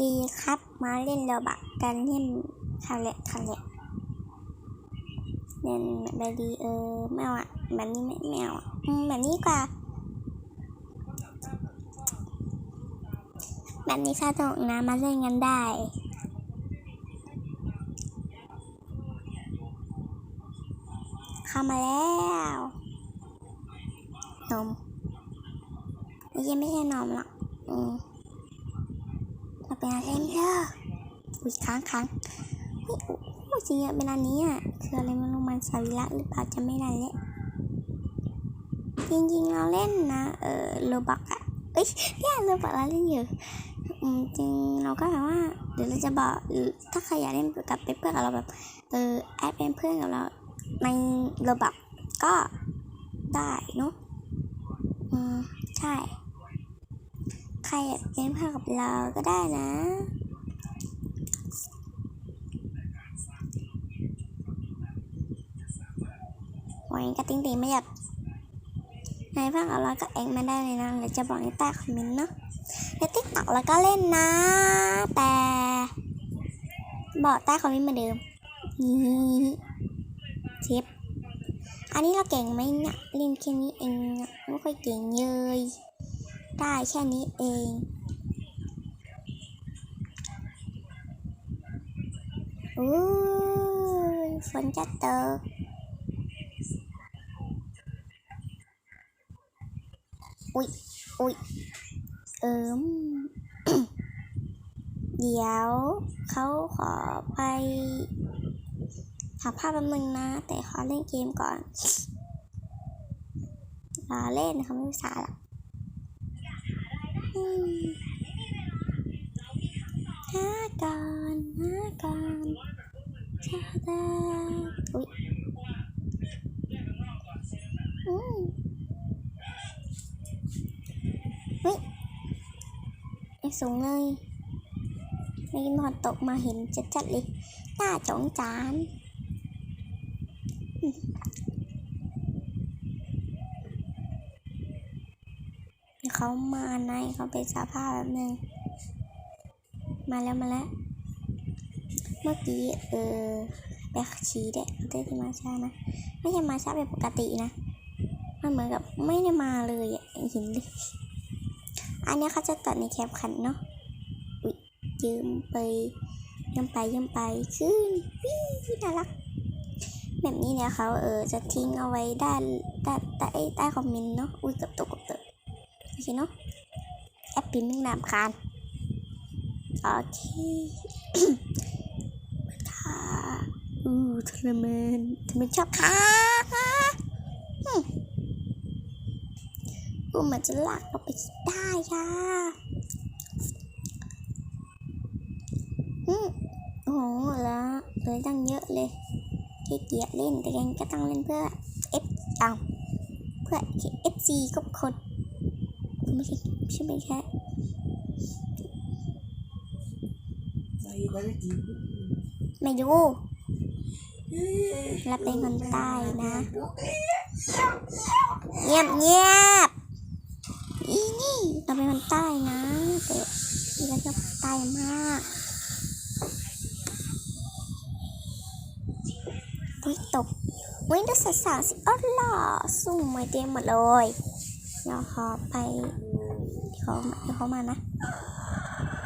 ดีครับ มาเล่นโรบักกันเล่นคาเละคาเละเล่นแบบดีเออไม่เอาอะแบบนี้ไม่ไม่เอาอะแบบนี้กว่าแบบนี้สนุกนะมาเล่นกันได้เข้ามาแล้วนมไม่ใช่ไม่ใช่นมหรอกอืม เป็นอะไรไม่เถอะอุ้ยค้างค้างเฮ้ยโอ้จริงอะเป็นอันนี้อะคืออะไรไม่รู้มันสวิรัตหรือเปล่าจะไม่ได้เลยจริงๆเราเล่นนะ เออโลบักอะเอ้ยเนี่ยโลบักเราเล่นอยู่อืมจริงเราก็แบบว่า เดี๋ยวเราจะบอกถ้าใครอยากเล่นกับเป็นเพื่อนกับเราแบบ เออแอดเป็นเพื่อนกับเราในระบบก็ได้เนอะอืมใช่ ใครอยากเป็นเพื่อนกับเราก็ได้นะ วันนี้ก็ติ้งติงไม่อยากในเพื่อนกับเราก็เองไม่ได้เลยนะเดี๋ยวจะบอกในใต้คอมเมนต์เนาะในติ๊กต็อกเราก็เล่นนะ แต่บอกใต้คอมเมนต์เหมือนเดิมนี่เชฟอันนี้เราเก่งไหมเนี่ยเล่นแค่นี้เองไม่ค่อยเก่งเลย ได้แค่นี้เองอู้ยฝนจะตกอุ้ยอุ้ยเอิมเดี๋ยวเขาขอไปหาภาพแป๊บนึงนะ แต่ขอเล่นเกมก่อนรอเล่นเขาไม่สาหรอก หาก่อนหาก่อนชาดาอุ้ยอืมเฮ้ยไอ้สูงเลยไม่กินตกมาเห็นจัดๆเลยหน้าจ้องจานอืม เขามาในเขาเป็นสภาพแบบนึงมาแล้วมาแล้ว เมื่อกี้เออไปชี้เด็กได้ที่มาช้านะ ไม่ใช่มาช้าเป็นปกตินะ มันเหมือนกับไม่ได้มาเลยอะห็นดิอันนี้เขาจะตัดในแคปขันเนาะยืมไปยืมไปยืมไปขึ้นวิน่ารัก แบบนี้เนี่ยเขาเออจะทิ้งเอาไว้ด้านด้านใต้ใต้คอมเมนต์เนาะอุ้ยเกับตกเกับตอ เคเนาะแอปปิ้นไม่นามคานโอเคค่ะอู้ทรมานทำไมชอบค่ะอู้มันจะลากเราไปได้ค่ะอืมโอ้โหแล้วเลยตั้งเยอะเลยขี้เกียจเล่นแต่ยังก็ต้องเล่นเพื่อ F เอาเพื่อ FC ก็คน ไม่ใช่ใช่ไหมแค่ไม่ดูเราเป็นคนใต้นะเงียบเงียบอีนี่เราเป็นคนใต้นะแต่เราชอบใต้มากอุ้ยตกอุ้ยดูสาวๆสิอ้อหล่อสุ่มมาเต็มหมดเลย เดี๋ยวขอไปเดี๋ยวเขาเดี๋ยวเขามานะ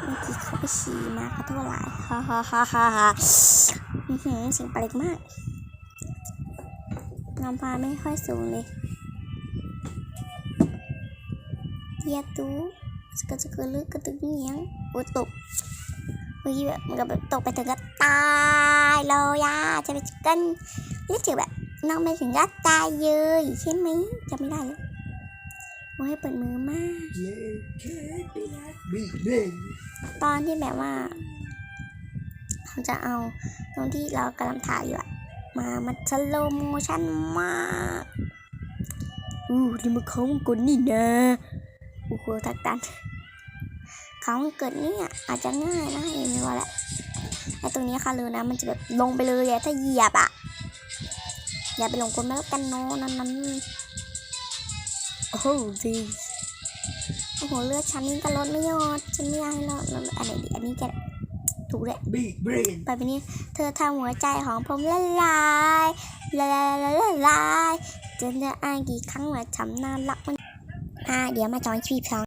เมื่อกี้เขาไปฉี่มาเขาตัวหลายฮ่าฮ่าฮ่าฮ่าฮ่าอือหือเสียงแปลกมากน้ำฟ้าไม่ค่อยสูงเลยเยียตูสกะสกะลึกกระตึกเนียงโอ้ตกเมื่อกี้แบบมันก็แบบตกไปถึงก็ตายเลยอะจะไปกันรู้สึกแบบน้องไปถึงก็ตายเลยใช่ไหมจำไม่ได้เลย โอ้ยเปิดมือมาก ตอนที่แบบว่าเขาจะเอาตรงที่เรากำลังถ่ายอยู่อะมามันสโลโมชั่นมากอู้นี่มันเขามังกรนี่นะโอ้โหทักตันเขามังกรนี่อะอาจจะง่ายนะเองไม่ว่าแหละไอ้ตรงนี้ค่ะเลยนะ มันจะแบบลงไปเลยอะถ้าเหยียบอะอย่าไปหลงกลไม่แล้วกันเนาะนั้นนั้น โอ้โหดีโอ้โหหัวเลือดฉันนี่ก็ลดไม่ยอดฉันไม่อยากให้ลดลดอะไรดีอันนี้จะถูกเลย Big brain ไปไปนี้เธอทำหัวใจของผมละลายละลายละลายละลายจะจะอ่านกี่ครั้งว่าทำน่ารักมันอ่าเดี๋ยวมาจอยชีพสอง